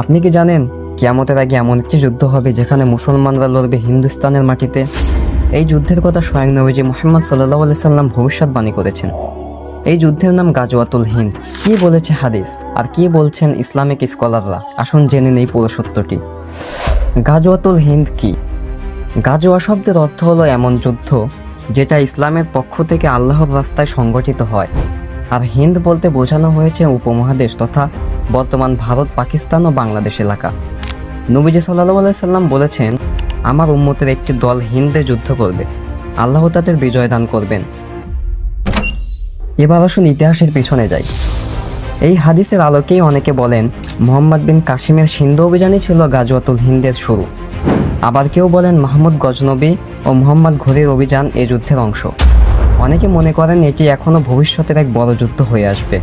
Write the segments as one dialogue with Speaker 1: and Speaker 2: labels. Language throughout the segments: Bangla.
Speaker 1: আপনি কি জানেন, কিয়ামতের আগে এমন একটি যুদ্ধ হবে যেখানে মুসলমানরা লড়বে হিন্দুস্তানের মাটিতে? এই যুদ্ধের কথা স্বয়ং নবীজি মোহাম্মদ সাল্লাহ আলি সাল্লাম ভবিষ্যৎবাণী করেছেন। এই যুদ্ধের নাম গাজওয়াতুল হিন্দ। কি বলেছে হাদিস? আর কি বলছেন ইসলামিক স্কলাররা? আসুন জেনে নেই পুরো সত্যটি। গাজওয়াতুল হিন্দ কি? গাজওয়া শব্দের অর্থ হলো এমন যুদ্ধ যেটা ইসলামের পক্ষ থেকে আল্লাহর রাস্তায় সংগঠিত হয়। আর হিন্দ বলতে বোঝানো হয়েছে উপমহাদেশ তথা বর্তমান ভারত, পাকিস্তান ও বাংলাদেশ এলাকা। নবীজি সাল্লাহ সাল্লাম বলেছেন, আমার উম্মতের একটি দল হিন্দে যুদ্ধ করবে। আল্লাহ তাদের বিজয় দান করবেন। এবার আসুন ইতিহাসের পিছনে যাই। এই হাদিসের আলোকেই অনেকে বলেন, মোহাম্মদ বিন কাশিমের সিন্ধু অভিযানই ছিল গাজওয়াতুল হিন্দের শুরু। আবার কেউ বলেন, মাহমুদ গজনবী ও মোহাম্মদ ঘুরির অভিযান এ যুদ্ধের অংশ। অনেকে মনে করেন এটি এখনও ভবিষ্যতের এক বড় যুদ্ধ হয়ে আসবে।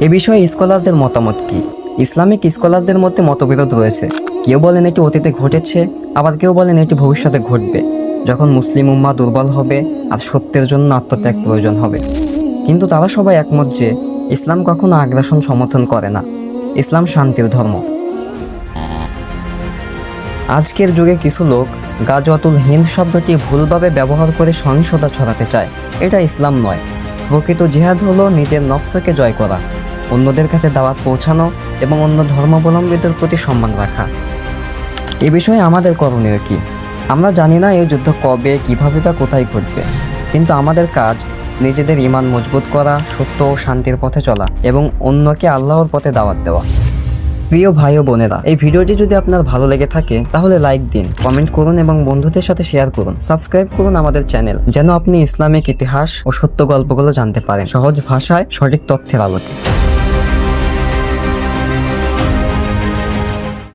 Speaker 1: এ বিষয়ে স্কলারদের মতামত কি? ইসলামিক স্কলারদের মধ্যে মতবিরোধ রয়েছে। কেউ বলেন এটি অতীতে ঘটেছে, আবার কেউ বলেন এটি ভবিষ্যতে ঘটবে। যখন মুসলিম উম্মা দুর্বল হবে, আর সত্যের জন্য আত্মত্যাগ প্রয়োজন হবে। কিন্তু তারা সবাই একমত যে ইসলাম কখনো আগ্রাসন সমর্থন করে না। ইসলাম শান্তির ধর্ম। আজকের যুগে কিছু লোক গাজওয়াতুল হিন্দ শব্দটি ভুলভাবে ব্যবহার করে সহিংসতা ছড়াতে চায়। এটা ইসলাম নয়। প্রকৃত জিহাদ হলো নিজের নফসকে জয় করা, অন্যদের কাছে দাওয়াত পৌঁছানো এবং অন্য ধর্মাবলম্বীদের প্রতি সম্মান রাখা। এ বিষয়ে আমাদের করণীয় কি? আমরা জানি না এই যুদ্ধ কবে, কীভাবে বা কোথায় ঘটবে। কিন্তু আমাদের কাজ নিজেদের ইমান মজবুত করা, সত্য ও শান্তির পথে চলা এবং অন্যকে আল্লাহর পথে দাওয়াত দেওয়া। প্রিয় ভাই ও বোনেরা, এই ভিডিওটি যদি আপনার ভালো লেগে থাকে, তাহলে লাইক দিন, কমেন্ট করুন এবং বন্ধুদের সাথে শেয়ার করুন, সাবস্ক্রাইব করুন আমাদের চ্যানেল, যেন আপনি ইসলামিক ইতিহাস ও সত্য গল্পগুলো জানতে পারেন সহজ ভাষায় সঠিক তথ্যের আলোকে।